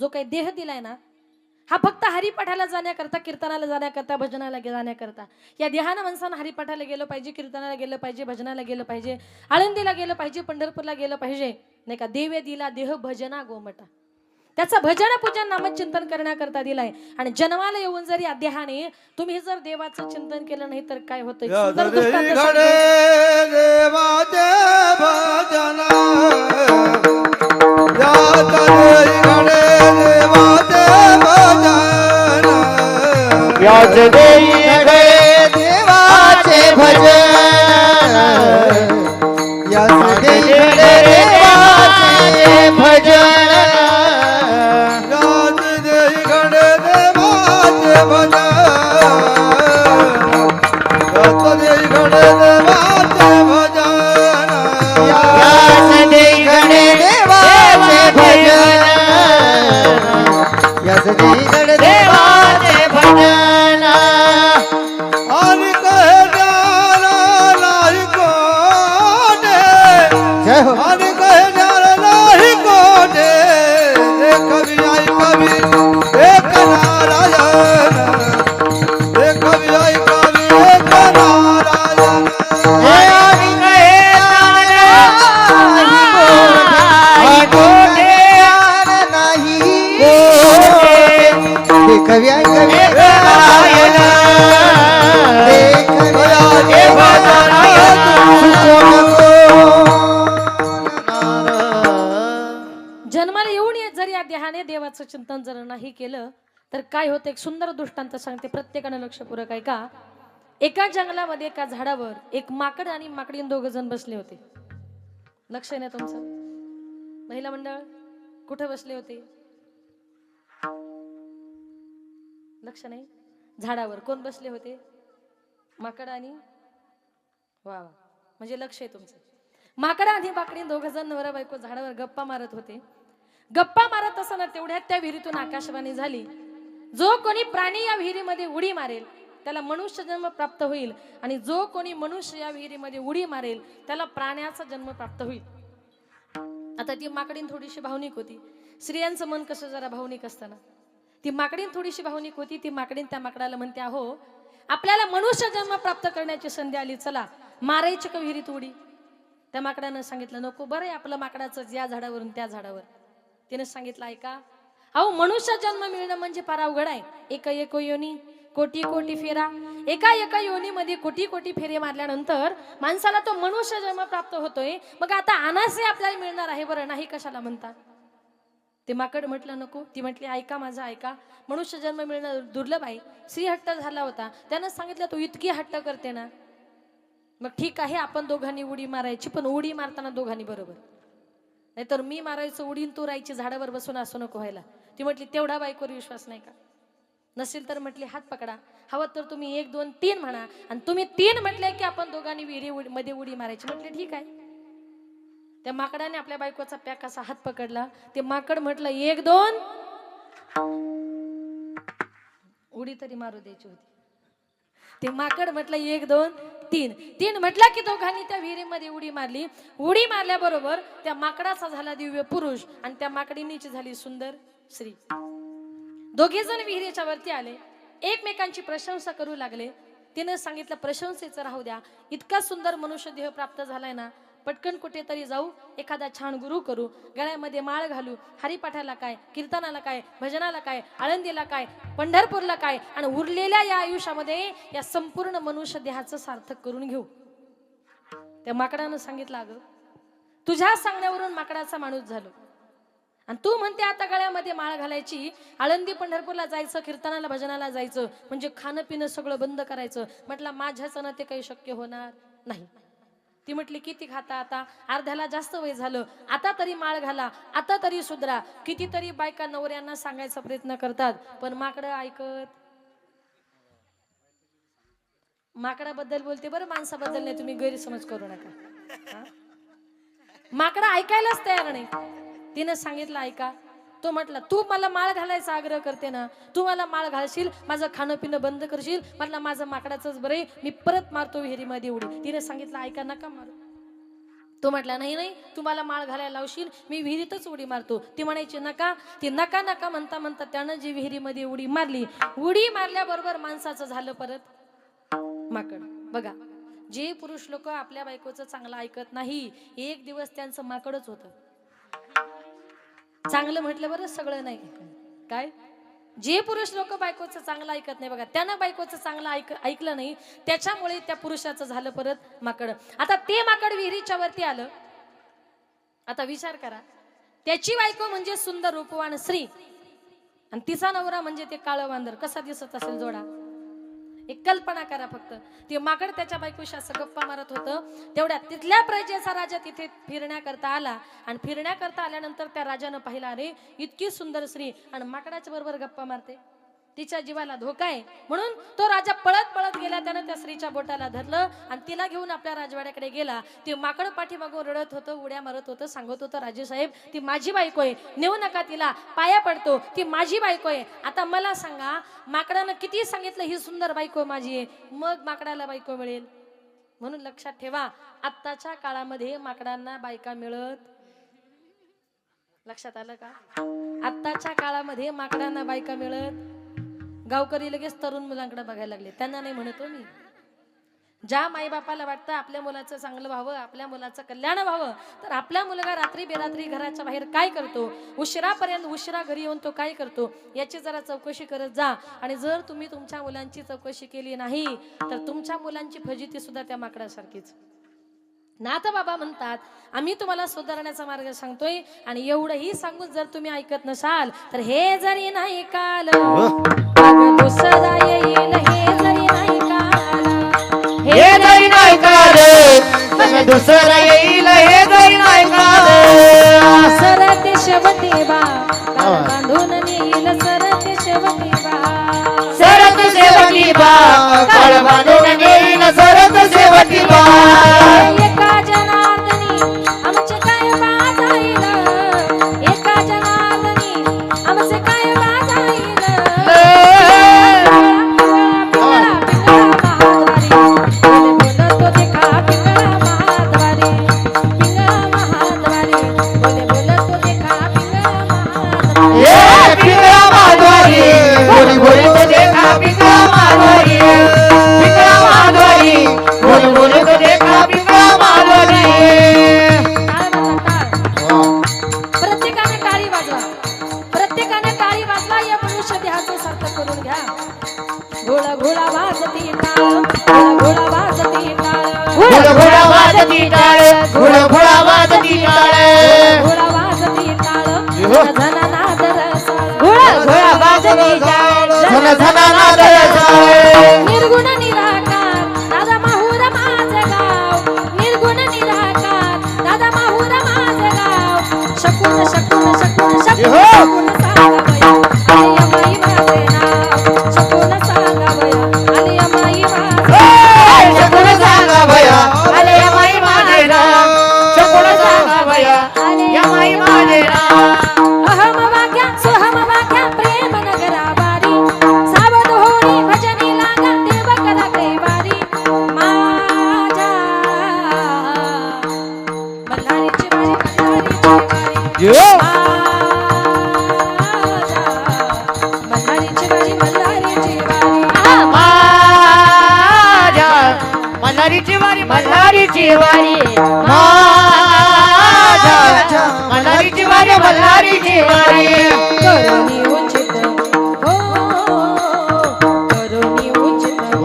जो काही देह दिलाय ना हा फक्त हरिपाठाला जाण्याकरता कीर्तनाला जाण्याकरता भजनाला जाण्याकरता. या देहानं माणसानं हरिपाठाला गेलं पाहिजे कीर्तनाला गेलं पाहिजे भजनाला गेलं पाहिजे आळंदीला गेलं पाहिजे पंढरपूरला गेलं पाहिजे नाही का? देवे दिला देह भजना गोमटा. त्याचा भजन पूजन नामचिंतन करण्याकरता दिलाय. आणि जन्माला येऊन जर या देहाने तुम्ही जर देवाचं चिंतन केलं नाही तर काय होतं. देवाचे भजन व्याज तरी देवाचे भजन. देई गळे देवाचे भजन. देई गळे देवाचे भजन. देई देवाचे भजन. देई एक सुंदर दृष्टांत सांगते प्रत्येकानं लक्षपूरक आहे का एका जंगलामध्ये एका झाडावर एक माकड आणि माकडीन दोघ जण बसले होते. लक्ष आहे ना तुमचं? महिला मंडळ कुठे बसले होते? लक्ष नाही? झाडावर कोण बसले होते? माकड आणि? वा वा. म्हणजे लक्ष आहे तुमचं. माकड आणि माकडी दोघ जण नवरा बायको झाडावर गप्पा मारत होते. गप्पा मारत असताना तेवढ्यात त्या विहिरीतून आकाशवाणी झाली. जो कोणी प्राणी या विहिरीमध्ये उडी मारेल त्याला मनुष्य जन्म प्राप्त होईल. आणि जो कोणी मनुष्य या विहिरीमध्ये उडी मारेल त्याला प्राण्याचा जन्म प्राप्त होईल. आता ती माकडीन थोडीशी भावनिक होती. स्त्रियांचं मन कसं जरा भावनिक असताना ती माकडीन थोडीशी भावनिक होती ती माकडीन त्या माकडाला म्हणते अहो आपल्याला मनुष्य जन्म प्राप्त करण्याची संधी आली चला मारायची का विहिरीत उडी? त्या माकडानं सांगितलं नको बरं आहे आपलं माकडाचं या झाडावरून त्या झाडावर. तिने सांगितलं ऐका अहो मनुष्य जन्म मिळणं म्हणजे फार अवघड आहे. एक एक योनी कोटी कोटी फेरा. एका एका योनीमध्ये कोटी कोटी फेरे मारल्यानंतर माणसाला तो मनुष्य जन्म प्राप्त होतोय. मग आता अनासे आपल्याला मिळणार आहे बरं नाही कशाला म्हणता ते माकड म्हटलं नको. ती म्हटली ऐका माझा ऐका. मनुष्य जन्म मिळणं दुर्लभ आहे. श्री हट्ट झाला होता. त्यानं सांगितलं तू इतकी हट्ट करते ना. मग ठीक आहे आपण दोघांनी उडी मारायची पण उडी मारताना दोघांनी बरोबर. नाहीतर मी मारायचं उडीन तू राहायची झाडावर बसून असं नको व्हायला. ती म्हटली तेवढा बायकोवर विश्वास नाही का? नसेल तर म्हटली हात पकडा. हवं तर तुम्ही एक दोन तीन म्हणा. आणि तुम्ही तीन म्हटले की आपण दोघांनी विहिरी उडी- मध्ये उडी मारायची. म्हटले ठीक आहे. त्या माकडाने आपल्या बायकोचा पॅक असा हात पकडला. ते माकड म्हटलं एक दोन. उडी तरी मारू द्यायची होती. ते माकड म्हटलं एक दोन तीन. तीन म्हटलं की दोघांनी त्या विहिरीमध्ये उडी मारली. उडी मारल्याबरोबर त्या माकडाचा झाला दिव्य पुरुष आणि त्या माकडीनीची झाली सुंदर. श्री. दोघे जण विहिरीच्या वरती आले. एकमेकांची प्रशंसा करू लागले. तिनं सांगितलं प्रशंसेचं राहू द्या. इतका सुंदर मनुष्य देह प्राप्त झालाय ना. पटकन कुठेतरी जाऊ. एखादा छान गुरु करू. गळ्यामध्ये माळ घालू. हरिपाठाला काय? कीर्तनाला काय? भजनाला काय? आळंदीला काय? पंढरपूरला काय? आणि उरलेल्या या आयुष्यामध्ये या संपूर्ण मनुष्य देहाचं सार्थक करून घेऊ. त्या माकडानं सांगितलं अगं तुझ्या सांगण्यावरून माकडाचा माणूस झालो. आणि तू म्हणते आता गळ्यामध्ये माळ घालायची. आळंदी पंढरपूरला जायचं कीर्तनाला भजनाला जायचं म्हणजे खाणं पिणं सगळं बंद करायचं. म्हटलं माझ्याचं ना ते काही शक्य होणार नाही. ती म्हटली किती खाता आता? अर्ध्याला जास्त वय झालं. आता तरी माळ घाला. आता तरी सुधरा. कितीतरी बायका नवऱ्यांना सांगायचा प्रयत्न करतात पण माकडं ऐकत माकडाबद्दल बोलते. बरं माणसाबद्दल नाही तुम्ही गैरसमज करू नका. माकडं माकडा ऐकायलाच तयार नाही. तिनं सांगितलं ऐका तो म्हटला तू मला माळ घालायचा आग्रह करते ना. तू मला माळ घालशील माझं खाणं पिणं बंद करशील म्हटलं माझं माकडाचंच बरं आहे, मी परत मारतो विहिरीमध्ये उडी तिने सांगितलं ऐका नका मारू. तो म्हटला नाही नाही तुम्हाला माळ घालायला लावशील मी विहिरीतच उडी मारतो. ती म्हणायची नका. ती नका नका म्हणता म्हणता त्यानं जी विहिरीमध्ये उडी मारली उडी मारल्याबरोबर माणसाचं झालं परत माकड. बघा जे पुरुष लोक आपल्या बायकोचं चांगलं ऐकत नाही एक दिवस त्यांचं माकडच होतं. चांगलं म्हटलं बरं सगळं नाही काय? जे पुरुष लोक बायकोचं चांगलं ऐकत नाही बघा त्यानं बायकोचं चांगलं ऐक ऐकलं नाही त्याच्यामुळे त्या पुरुषाचं झालं परत माकड. आता ते माकड विहिरीच्या वरती आलं. आता विचार करा. त्याची बायको म्हणजे सुंदर रूपवान स्त्री. आणि तिचा नवरा म्हणजे ते काळं वांदर. कसा दिसत असेल जोडा? एक कल्पना करा फक्त. ते माकड त्याच्या बायकोशी असं गप्पा मारत होतं. तेवढ्या तिथल्या प्रजेचा राजा तिथे फिरण्याकरता आला. आणि फिरण्याकरता आल्यानंतर त्या राजानं पाहिला अरे इतकी सुंदर स्त्री. आणि माकडाच्या बरोबर गप्पा मारते. तिच्या जीवाला धोका आहे. म्हणून तो राजा पळत पळत गेला त्यानं त्या स्त्रीच्या बोटाला धरलं आणि तिला घेऊन आपल्या राजवाड्याकडे गेला. ते माकड पाठीमागून रडत होतं उड्या मारत होतं सांगत होतं राजेसाहेब ती माझी बायको आहे. नेऊ नका तिला. पाया पडतो. ती माझी बायको आहे. आता मला सांगा माकडानं किती सांगितलं ही सुंदर बायको माझी आहे. मग माकडाला बायको मिळेल? म्हणून लक्षात ठेवा आत्ताच्या काळामध्ये माकडांना बायका मिळत लक्षात आलं का? आत्ताच्या काळामध्ये माकडांना बायका मिळत गावकरी लगेच तरुण मुलांकडे बघायला लागले. त्यांना नाही म्हणतो हो मी. ज्या माईबापाला वाटतं आपल्या मुलाचं चांगलं व्हावं आपल्या मुलाचं कल्याण व्हावं तर आपला मुलगा रात्री बेरात्री घराच्या बाहेर काय करतो? उशिरापर्यंत उशिरा घरी येऊन तो काय करतो? याची जरा चौकशी करत जा. आणि जर तुम्ही तुमच्या मुलांची चौकशी केली नाही तर तुमच्या मुलांची फजिती सुद्धा त्या माकडासारखीच. नाथ बाबा म्हणतात आम्ही तुम्हाला सुधारण्याचा मार्ग सांगतोय आणि एवढंही सांगून जर तुम्ही ऐकत नसाल तर हे जरी नाही काल दुसरा येईल हे जरी नाही काल दुसरं येईल हे जरी नाही काल बांधून नेईल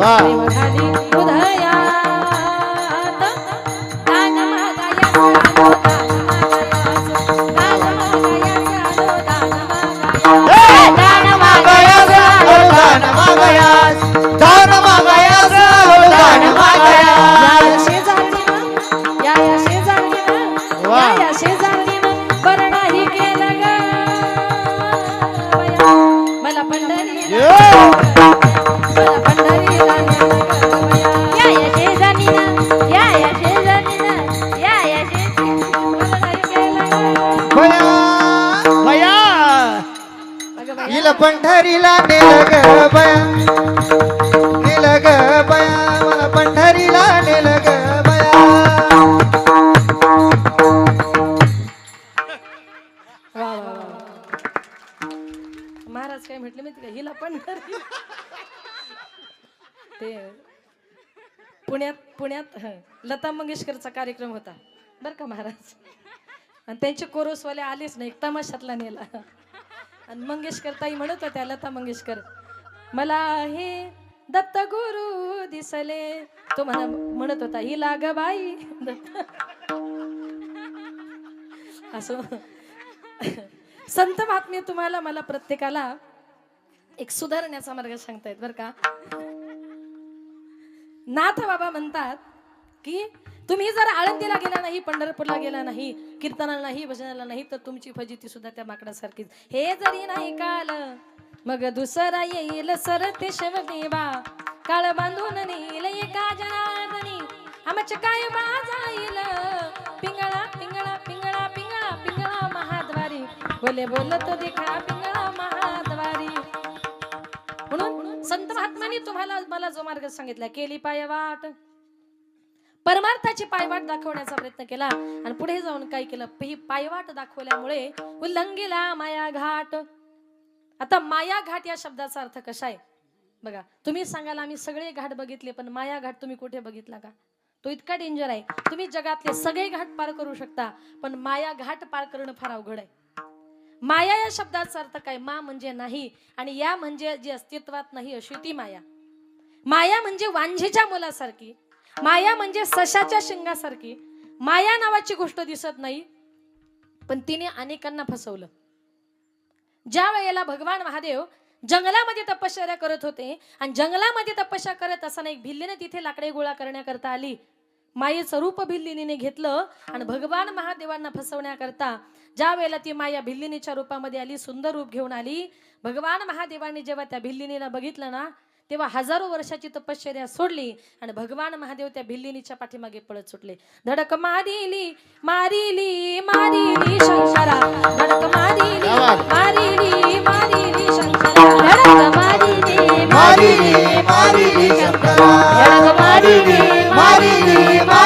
す。महाराज काय म्हटले माहिती का? हिला पण ते पुण्यात पुण्यात लता मंगेशकरचा कार्यक्रम होता. बर का महाराज? आणि त्यांचे कोरोसवाले आलेच नाही तमाशातला नेला. आणि मंगेशकर ताई म्हणत होत्या लता मंगेशकर मला हे दत्त गुरु दिसले. तो म्हणा म्हणत होता ही लाग बाई दत्त. असं. संत महात्मे तुम्हाला मला प्रत्येकाला एक सुधारण्याचा मार्ग सांगतायत बर का. नाथ बाबा म्हणतात की तुम्ही जर आळंदीला गेला नाही पंढरपूरला गेला नाही कीर्तनाला नाही भजनाला नाही तर तुमची फजिती सुद्धा त्या माकडासारखीच. हे जरी नाही काल मग दुसरा येईल सर ते देवा. काळ बांधून नेईल एका जनार्दनी. आमच्या काय जाईल बोले बोलत पिंगळा महाद्वारी. म्हणून संत महात्मानी तुम्हाला मला जो मार्ग सांगितला केली पायवाट. परमार्थाची पायवाट दाखवण्याचा प्रयत्न केला आणि पुढे जाऊन काय केलं? ही पायवाट दाखवल्यामुळे उल्लंघिला माया घाट. आता माया घाट या शब्दाचा अर्थ कसा आहे? बघा तुम्ही सांगाल आम्ही सगळे घाट बघितले पण माया घाट तुम्ही कुठे बघितला का? तो इतका डेंजर आहे. तुम्ही जगातले सगळे घाट पार करू शकता पण माया घाट पार करणं फार अवघड आहे. माया या शब्दाचा अर्थ काय? मा म्हणजे नाही आणि या म्हणजे जी अस्तित्वात नाही अशी ती माया. माया म्हणजे वांझेच्या मुलासारखी माया म्हणजे सशाच्या शिंगासारखी माया नावाची गोष्ट दिसत नाही पण तिने अनेकांना फसवलं. ज्या वेळेला भगवान महादेव जंगलामध्ये तपश्चर्या करत होते आणि जंगलामध्ये तपस्या करत असताना एक भिल्लीने तिथे लाकडे गोळा करण्याकरता आली मायेचं रूप भिल्लिनीने घेतलं आणि भगवान महादेवांना फसवण्याकरता ज्या वेळेला ती माया भिल्लिनीच्या रूपामध्ये आली सुंदर रूप घेऊन आली भगवान महादेवांनी जेव्हा त्या भिल्लिनीला बघितलं ना तेव्हा हजारो वर्षाची तपश्चर्या सोडली आणि भगवान महादेव त्या भिल्लिनीच्या पाठीमागे पळत सुटले. धडक मारिली मारिली मारिली शंकरा. धडक मारिली मारिली मारिली शंकरा. धडक मारिली मारिली मारिली शंकरा. धडक मारिली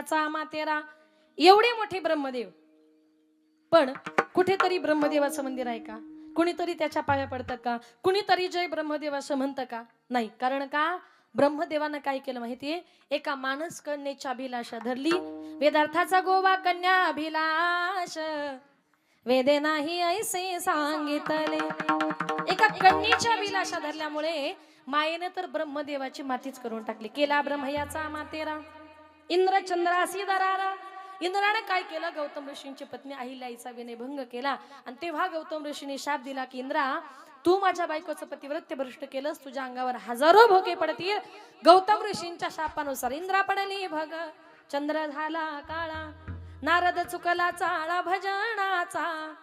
केला मातेरा एवढे मोठे ब्रह्मदेव. पण कुठेतरी ब्रह्मदेवाचं मंदिर आहे का? कुणीतरी त्याच्या पाया पडतं का? कुणीतरी जय ब्रह्मदेव असं म्हणतं का? नाही. कारण का? ब्रह्मदेवानं काय केलं माहितीये? एका माणस कन्येच्या अभिलाषा धरली. वेदार्थाचा गोवा कन्या अभिलाष. वेदे नाही ऐसे सांगितले. एका कन्येच्या अभिलाषा धरल्यामुळे मायेने तर ब्रह्मदेवाची मातीच करून टाकली. केला ब्रह्मयाचा मातेरा इंद्र चंद्रासी दरारा इंद्राने काय केलं? गौतम ऋषींची पत्नी अहिल्याईचा विनयभंग केला. आणि तेव्हा गौतम ऋषीने शाप दिला की इंद्रा तू माझ्या बायकोचं पतिव्रत्य भ्रष्ट केलंस. तुझ्या अंगावर हजारो भोके पडतील. गौतम ऋषींच्या शापानुसार इंद्रा पडली भग. चंद्र झाला काळा नारद चुकला चाळा भजनाचा.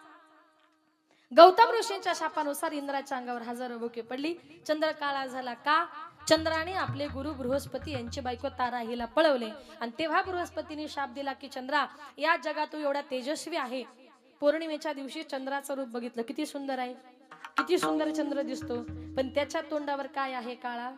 गौतम ऋषींच्या शापानुसार इंद्राच्या अंगावर हजारो भोके पडली. चंद्र काळा झाला का? चंद्राने आपले गुरु बृहस्पती यांची बायको तारा हिला पळवले. आणि तेव्हा बृहस्पतीने शाप दिला की चंद्रा या जगात तू एवढा तेजस्वी आहे. पौर्णिमेच्या दिवशी चंद्राचं रूप बघितलं. किती सुंदर आहे. किती सुंदर चंद्र दिसतो. पण त्याच्या तोंडावर काय आहे काळा?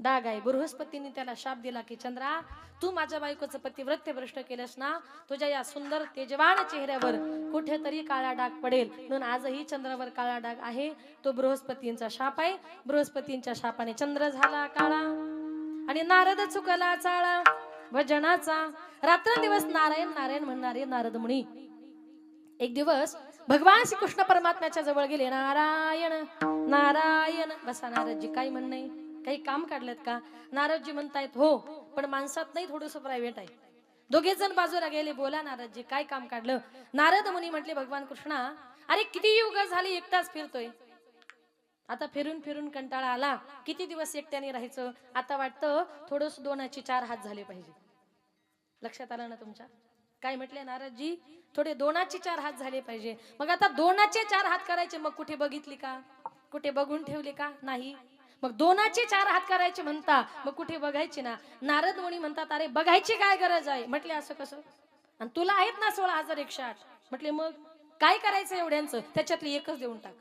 डाग आहे. बृहस्पतीने त्याला शाप दिला की चंद्रा तू माझ्या बायकोचं पतिव्रत्य भ्रष्ट केलंस ना? तुझ्या या सुंदर तेजवान चेहऱ्यावर कुठेतरी काळा डाग पडेल. म्हणून आजही चंद्रावर काळा डाग आहे. तो बृहस्पतींचा शाप आहे. बृहस्पतींच्या शापाने चंद्र झाला काळा आणि नारद चुकला चाळा. भजनाचा रात्रंदिवस नारायण नारायण म्हणणारे नारद मुनी. एक दिवस भगवान श्रीकृष्ण परमात्म्याच्या जवळ गेले. नारायण नारायण. बसा नारदजी काय म्हणणे काही काम काढलेत का? नारदजी म्हणतायत हो पण माणसात नाही थोडस प्रायव्हेट आहे. दोघे जण बाजूला गेले बोला नारदजी काय काम काढलं? नारद मुनी म्हटले भगवान कृष्णा अरे किती युग झाली एकटाच फिरतोय. आता फिरून फिरून कंटाळा आला किती दिवस एकट्याने राहायचं? आता वाटतं थोडस दोनाचे चार हात झाले पाहिजे. लक्षात आलं ना तुमच्या? काय म्हटले नारदजी? थोडे दोनाचे चार हात झाले पाहिजे. मग आता दोनाचे चार हात करायचे मग कुठे बघितली का? कुठे बघून ठेवले का? नाही. मग दोनाचे चार हात करायचे म्हणता मग कुठे बघायचे ना? नारद मुनी म्हणतात अरे बघायची काय गरज आहे? म्हटले असं कसं? आणि तुला आहेत ना सोळा हजार एकशे आठ. म्हटले मग काय करायचं एवढ्यांचं? त्याच्यातली एकच देऊन टाक.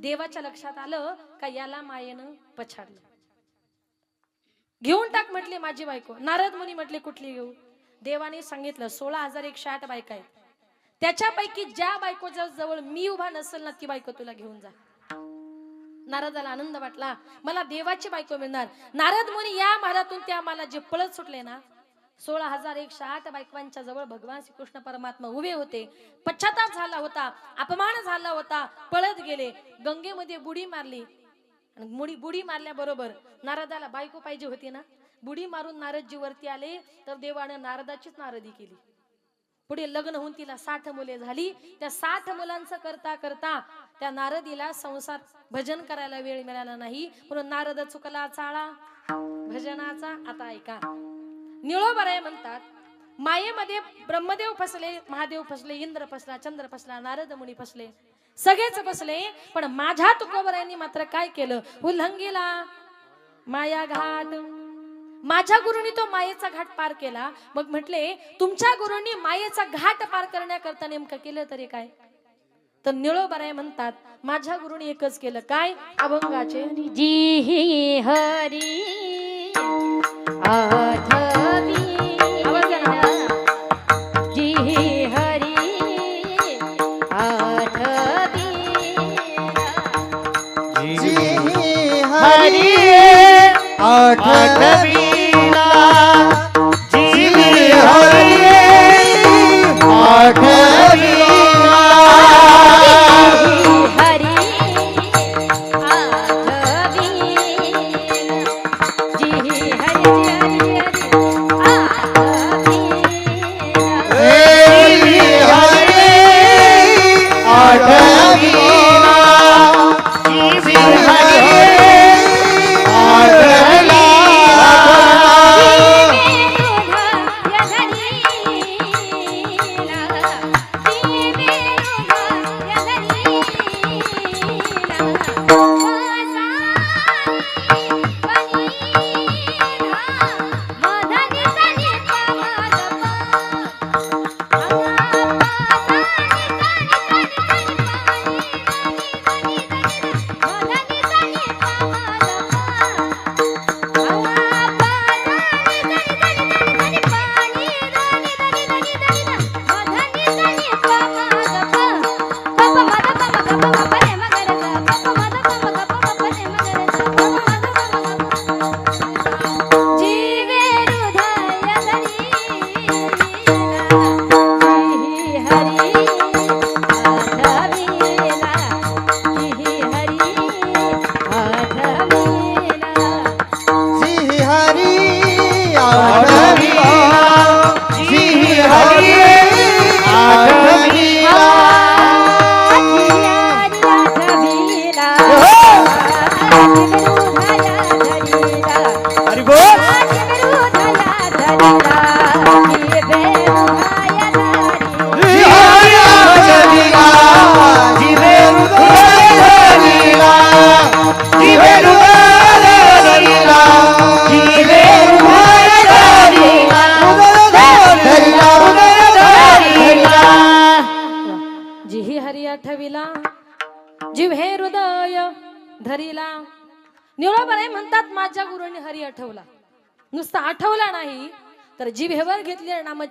देवाच्या लक्षात आलं का याला मायेनं पछाडलं. घेऊन टाक म्हटले माझी बायको. नारद मुनी म्हटले कुठली घेऊ? देवाने सांगितलं सोळा हजार एकशे आठ बायका आहेत. त्याच्यापैकी ज्या बायकोच्या जवळ मी उभा नसेल ना ती बायको तुला घेऊन जा. नारदाला आनंद वाटला. मला देवाची बायको मिळणार. नारद मुनी या मारातून त्या मला जे पळत सुटले ना सोळा हजार एकशे आठ बायकांच्या जवळ भगवान श्रीकृष्ण परमात्मा उभे होते. पश्चाताप झाला होता अपमान झाला होता पळत गेले गंगेमध्ये बुडी मारली. आणि मुडी बुडी मारल्याबरोबर नारदाला बायको पाहिजे होती ना? बुडी मारून नारदजी वरती आले तर देवानं नारदाचीच नारदी केली. पुढे लग्न होऊन तिला साठ मुले झाली. त्या साठ मुलांचं करता करता त्या नारदीला संसार भजन करायला वेळ मिळाला नाही. म्हणून नारद चुकला चाळा. भजनाचा आता ऐका. निळोबराय म्हणतात मायेमध्ये ब्रह्मदेव फसले महादेव फसले इंद्र फसला चंद्र फसला नारद मुनी फसले. सगळेच फसले पण माझ्या तुकोबरायांनी मात्र काय केलं? उल्हंगीला माया घाट माझ्या गुरुनी तो मायेचा घाट पार केला. मग म्हटले तुमच्या गुरुंनी मायेचा घाट पार करण्याकरता नेमकं केलं तरी काय? तर निळोबराय म्हणतात माझ्या गुरुनी एकच केलं. काय? अभंगाचे. जी हरी आठवी. जी हरी जी हरी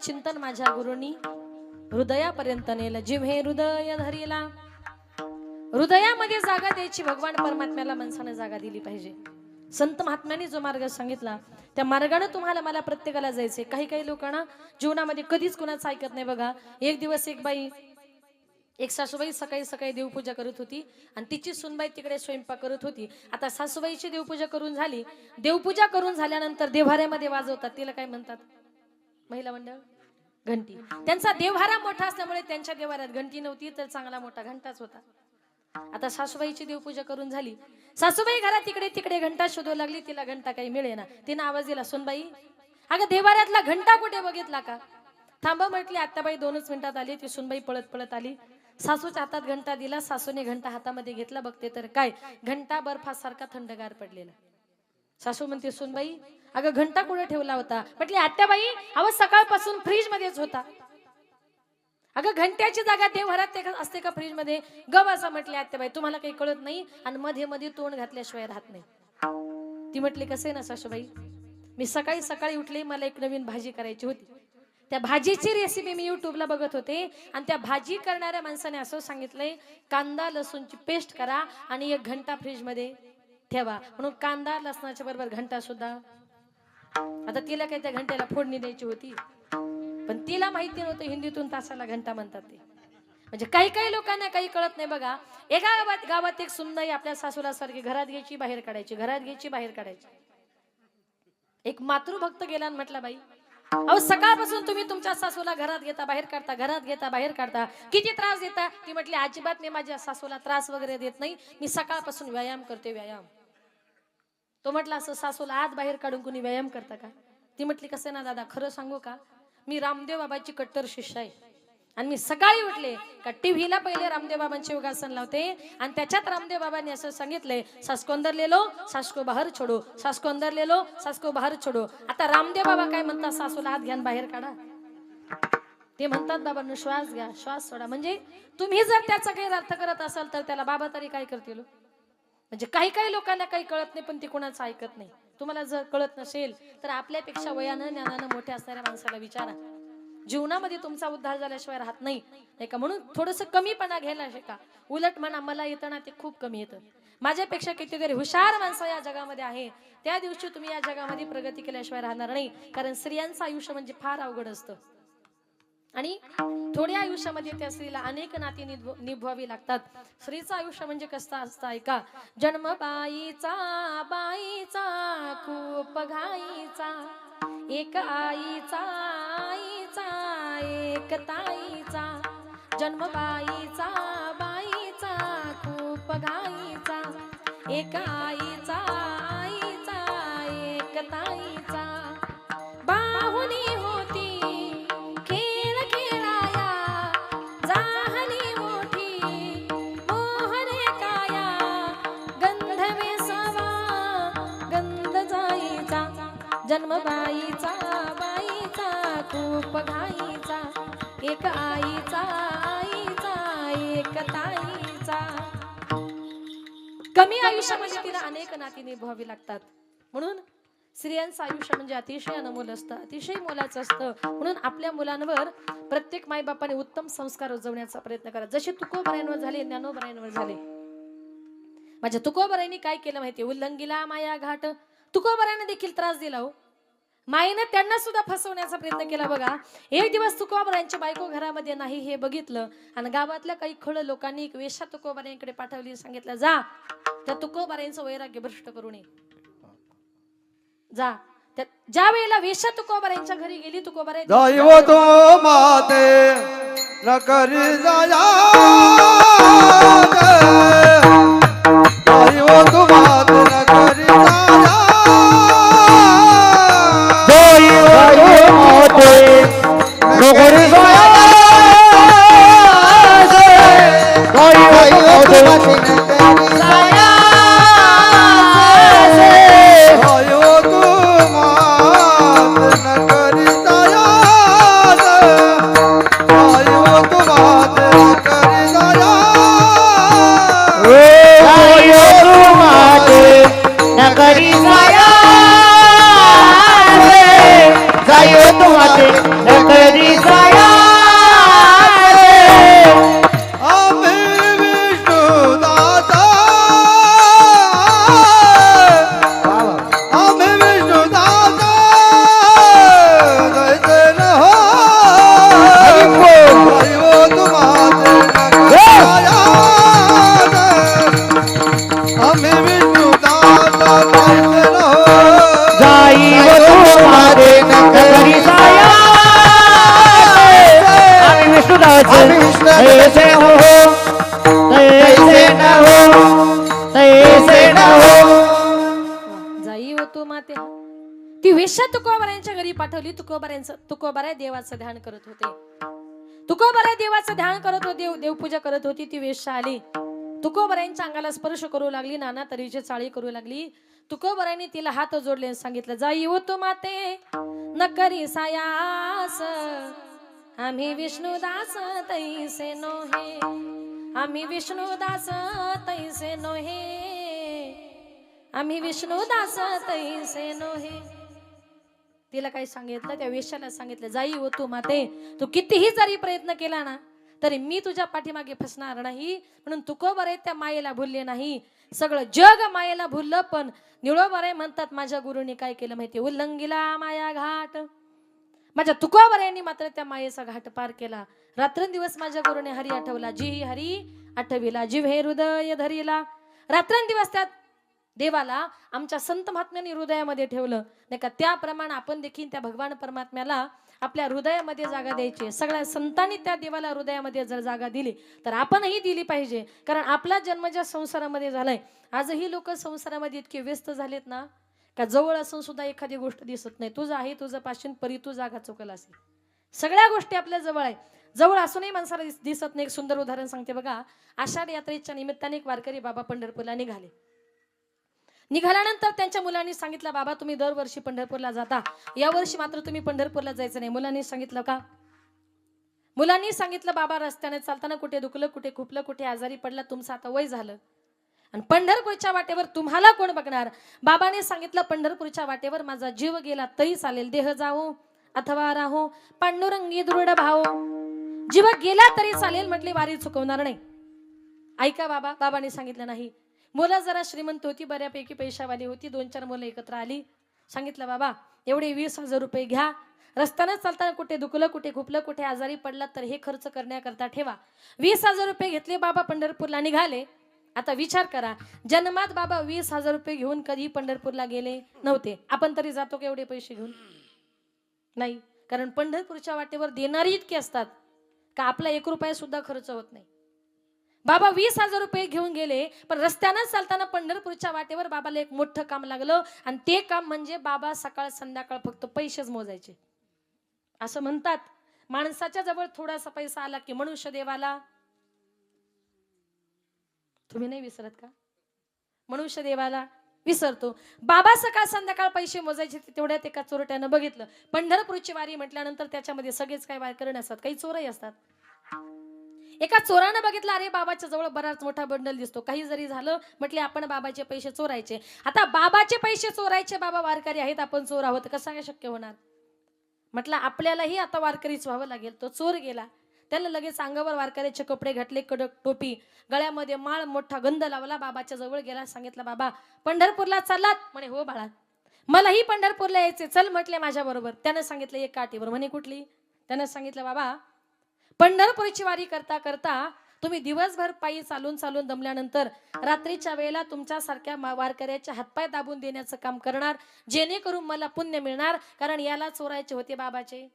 चिंतन माझ्या गुरुनी. हृदयापर्यंत नेलं. जीव हे हृदय धरिला. हृदयामध्ये जागा द्यायची भगवान परमात्म्याला माणसानं जागा दिली पाहिजे. संत महात्म्याने जो मार्ग सांगितला त्या मार्गाने तुम्हाला मला प्रत्येकाला जायचंय. काही काही लोकांना जीवनामध्ये कधीच कुणाचं ऐकत नाही बघा. एक दिवस एक बाई एक सासूबाई सकाळी सकाळी देवपूजा करत होती आणि तिची सुनबाई तिकडे स्वयंपाक करत होती. आता सासूबाईची देवपूजा करून झाली. देवपूजा करून झाल्यानंतर देव्हाऱ्यामध्ये वाजवतात. तिला काय म्हणतात? महिला मंडळ? घंटी. त्यांचा देव्हारा मोठा असल्यामुळे त्यांच्या देवारात घंटी नव्हती तर चांगला मोठा घंटाच होता. आता सासूबाईची देवपूजा करून झाली. सासूबाई घरात तिकडे तिकडे घंटा शोधू लागली तिला घंटा काही मिळेना. तिनं आवाज दिला सोनबाई अगं देवाऱ्यातला घंटा कुठे बघितला का? थांबा म्हटली. आत्ताबाई दोनच मिनिटात आली. ती सुनबाई पळत पळत आली. सासूच्या हातात घंटा दिला. सासूने घंटा हातामध्ये घेतला. बघते तर काय? घंटा बर्फासारखा थंडगार पडलेला. सासू म्हणते सुनबाई अगं घंटा कुठे ठेवला होता? म्हटली आत्याबाई अहो सकाळपासून फ्रीज मध्येच होता. अगं घंट्याची जागा देवघरात ते असते का फ्रीजमध्ये गव असं म्हटले आत्याबाई तुम्हाला काही कळत नाही आणि मध्ये मध्ये तोंड घातल्याशिवाय राहत नाही. ती म्हटली कसं आहे ना सासूबाई? मी सकाळी सकाळी उठले मला एक नवीन भाजी करायची होती. त्या भाजीची रेसिपी मी युट्यूबला बघत होते आणि त्या भाजी करणाऱ्या माणसाने असं सांगितलंय कांदा लसूणची पेस्ट करा आणि एक घंटा फ्रीजमध्ये ठेवा. म्हणून कांदा लसणाच्या बरोबर घंटा सुद्धा आता तिला काय त्या घंट्याला फोडणी द्यायची होती. पण तिला माहिती नव्हतं हिंदीतून तासाला घंटा म्हणतात ते. म्हणजे काही काही लोकांना काही कळत नाही बघा. एका गावात गावात एक सुनबाई आपल्या सासूला सारखी घरात घ्यायची बाहेर काढायची घरात घ्यायची बाहेर काढायची. एक मातृभक्त गेला म्हटला बाई अहो सकाळपासून तुम्ही तुमच्या सासूला घरात घेता बाहेर काढता घरात घेता बाहेर काढता. किती त्रास देता? ती म्हटली अजिबात मी माझ्या सासूला त्रास वगैरे देत नाही. मी सकाळपासून व्यायाम करते व्यायाम. तो म्हटला असं सासूला आत बाहेर काढून कुणी व्यायाम करता का? ती म्हटली कसं ना दादा खरं सांगू का? मी रामदेव बाबाची कट्टर शिष्य आहे. आणि मी सकाळी उठले का टीव्हीला पहिले रामदेव बाबांचे योगासन लावते आणि त्याच्यात रामदेव बाबांनी असं सांगितलंय सासको अंदर लेलो सासको बाहेर छोडो सासको अंदर लेलो सासको बाहेर छोडो. आता रामदेव बाबा काय म्हणतात? सासूला आत घ्या बाहेर काढा. ते म्हणतात बाबांनो श्वास घ्या श्वास सोडा. म्हणजे तुम्ही जर त्याचा काही अर्थ करत असाल तर त्याला बाबा तरी काय करतील? म्हणजे काही काही लोकांना काही कळत नाही पण ते कोणाचं ऐकत नाही. तुम्हाला जर कळत नसेल तर आपल्यापेक्षा वयानं ज्ञानानं मोठ्या असणाऱ्या माणसाला विचारा. जीवनामध्ये तुमचा उद्धार झाल्याशिवाय राहत नाही नाही का? म्हणून थोडस कमीपणा घ्यायला शिका. उलट म्हणा मला येतं ना ते खूप कमी येतं. माझ्यापेक्षा कितीतरी हुशार माणसं या जगामध्ये आहे. त्या दिवशी तुम्ही या जगामध्ये प्रगती केल्याशिवाय राहणार नाही. कारण स्त्रियांचं आयुष्य म्हणजे फार अवघड असतं. आणि थोड्या आयुष्यामध्ये त्या स्त्रीला अनेक नाती निभवावी लागतात. स्त्रीचं आयुष्य म्हणजे कसं असतं ऐका? जन्म बाईचा बाईचा खूप घाईचा. एक आईचा आईचा एक ताईचा. जन्म बाईचा बाईचा खूप घाईचा. एक आईचा जन्म बाईचा बाईचा खूप घाईचा. एक आईचा आईचा एक ताईचा. कमी आयुष्यामध्ये तिला अनेक नाती निभवावी लागतात. म्हणून स्त्रियांचं आयुष्य म्हणजे अतिशय अनमोल असतं अतिशय मोलाचं असतं. म्हणून आपल्या मुलांवर प्रत्येक माईबापाने उत्तम संस्कार रुजवण्याचा प्रयत्न करा. जसे तुकोबरायांवर झाले ज्ञानोबरायांवर झाले. माझ्या तुकोबरायांनी काय केलं माहिती उल्लंघिला माया घाट. तुकोबरायांना देखील त्रास दिला हो. माईनं त्यांना सुद्धा फसवण्याचा प्रयत्न केला बघा. एक दिवस तुकोबरायांच्या बायको घरामध्ये नाही हे बघितलं. आणि गावातल्या काही खळ लोकांनी एक वेश्या तुकोबरायांकडे पाठवली सांगितलं जा. त्या तुकोबरायांचं वैराग्य भ्रष्ट करू नये. जा. ज्या वेळेला वेश्या तुकोबरायांच्या घरी गेली तुकोबरा जाया तू माते ती वेश्या तुकोबारायांच्या घरी पाठवली. तुकोबारायांचं तुकोबाराय देवाचं ध्यान करत होते. तुकोबाराय देवाचं ध्यान करत होते देव देवपूजा करत होती ती वेश्या आली. तुकोबऱ्यांच्या अंगाला स्पर्श करू लागली नाना तऱ्हेची चाळी करू लागली. तुकोबरायांनी तिला हात जोडले आणि सांगितलं जाई हो तू माते न करी सायास. आम्ही विष्णुदास तैसे नोहे. आम्ही विष्णुदास तैसे नोहे. आम्ही विष्णू दास तैसे नोहे तिला काही सांगितलं त्या वेशाला सांगितलं जाई हो तू माते तू कितीही जरी प्रयत्न केला ना तरी मी तुझ्या पाठीमागे फसणार नाही म्हणून तुकोबरे त्या मायेला भुलले नाही. सगळं जग मायेला भुललं पण निळोबरे म्हणतात माझ्या गुरुने काय केलं माहिती उल्लंघिला माया घाट. माझ्या तुकोबऱ्यांनी मात्र त्या मायेचा घाट पार केला. रात्रंदिवस माझ्या गुरुने हरी आठवला जी हरी आठविला जीव हे हृदय धरीला. रात्रंदिवस त्यात देवाला आमच्या संत महात्म्याने हृदयामध्ये ठेवलं. नाही का? त्याप्रमाणे आपण देखील त्या भगवान परमात्म्याला आपल्या हृदयामध्ये जागा द्यायची. सगळ्या संतांनी त्या देवाला हृदयामध्ये जर जागा दिली तर आपणही दिली पाहिजे. कारण आपला जन्म ज्या संसारामध्ये झालाय आजही लोक संसारामध्ये इतके व्यस्त झालेत ना? का जवळ असून सुद्धा एखादी गोष्ट दिसत नाही. तुझं आहे तुझं पाशीन परी तू जागा चुकल असेल. सगळ्या गोष्टी आपल्या जवळ आहे. जवळ असूनही माणसाला दिसत नाही. एक सुंदर उदाहरण सांगते बघा. आषाढ यात्रेच्या निमित्ताने एक वारकरी बाबा पंढरपूरला निघाले. निघाल्यानंतर त्यांच्या मुलांनी सांगितलं बाबा तुम्ही दरवर्षी पंढरपूरला जाता. यावर्षी मात्र तुम्ही पंढरपूरला जायचं नाही. मुलांनी सांगितलं का? मुलांनी सांगितलं बाबा रस्त्याने चालताना कुठे दुखलं कुठे खुपलं कुठे आजारी पडला तुमचं आता वय झालं. आणि पंढरपूरच्या वाटेवर तुम्हाला कोण बघणार? बाबाने सांगितलं पंढरपूरच्या वाटेवर माझा जीव गेला तरी चालेल. देह जावो अथवा राहो. पांडुरंगी दृढ भाव. जीव गेला तरी चालेल म्हटली वारी चुकवणार नाही. ऐका बाबा बाबाने सांगितलं नाही. मुलं जरा श्रीमंत होती बऱ्यापैकी पैशावाली होती दोन चार मुलं एकत्र आली. सांगितलं बाबा एवढे वीस हजार रुपये घ्या. रस्त्यानं चालताना कुठे दुखलं कुठे खुपलं कुठे आजारी पडला तर हे खर्च करण्याकरता ठेवा. वीस हजार रुपये घेतले बाबा पंढरपूरला निघाले आता विचार करा जन्मात बाबा वीस हजार रुपये घेऊन कधी पंढरपूरला गेले नव्हते. आपण तरी जातो का एवढे पैसे घेऊन? नाही कारण पंढरपूरच्या वाटेवर देणारी इतकी असतात का आपला एक रुपया सुद्धा खर्च होत नाही. बाबा वीस हजार रुपये घेऊन गेले पण रस्त्यानं चालताना पंढरपूरच्या वाटेवर बाबाला एक मोठं काम लागलं. आणि ते काम म्हणजे बाबा सकाळ संध्याकाळ फक्त पैसेच मोजायचे. असं म्हणतात. माणसाच्या जवळ थोडासा पैसा आला की मनुष्य देवाला. तुम्ही नाही विसरत का? मनुष्य देवाला विसरतो. बाबा सकाळ संध्याकाळ पैसे मोजायचे ते तेवढ्यात एका चोरट्यानं बघितलं. पंढरपूरची वारी म्हटल्यानंतर त्याच्यामध्ये सगळेच काय वारकरी नसतात. काही चोरही असतात. एका चोरानं बघितलं अरे बाबाच्या जवळ बराच मोठा बंडल दिसतो. काही जरी झालं म्हटले आपण बाबाचे पैसे चोरायचे. आता बाबाचे पैसे चोरायचे बाबा वारकरी आहेत आपण चोर आहोत. कसं काय शक्य होणार? म्हटलं आपल्यालाही आता वारकरीच व्हावं लागेल. तो चोर गेला. त्याला लगेच अंगावर वारकऱ्याचे कपडे घातले कडक टोपी गळ्यामध्ये माळ मोठा गंध लावला बाबाच्या जवळ गेला सांगितलं बाबा पंढरपूरला चाललात? म्हणे हो बाळा. मलाही पंढरपूरला यायचे चल म्हटले माझ्या बरोबर. त्यानं सांगितलं एक काठीवर म्हणे कुठली? त्यानं सांगितलं बाबा पंढरपूरची वारी करता करता तुम्ही दिवसभर पायी चालून चालून दमल्यानंतर रात्रीच्या वेळेला तुमच्यासारख्या वारकऱ्याच्या वारकऱ्याचे हातपाय दाबून देण्याचं काम करणार जेणेकरून मला पुण्य मिळणार कारण याला चोरायचे होते बाबाचे.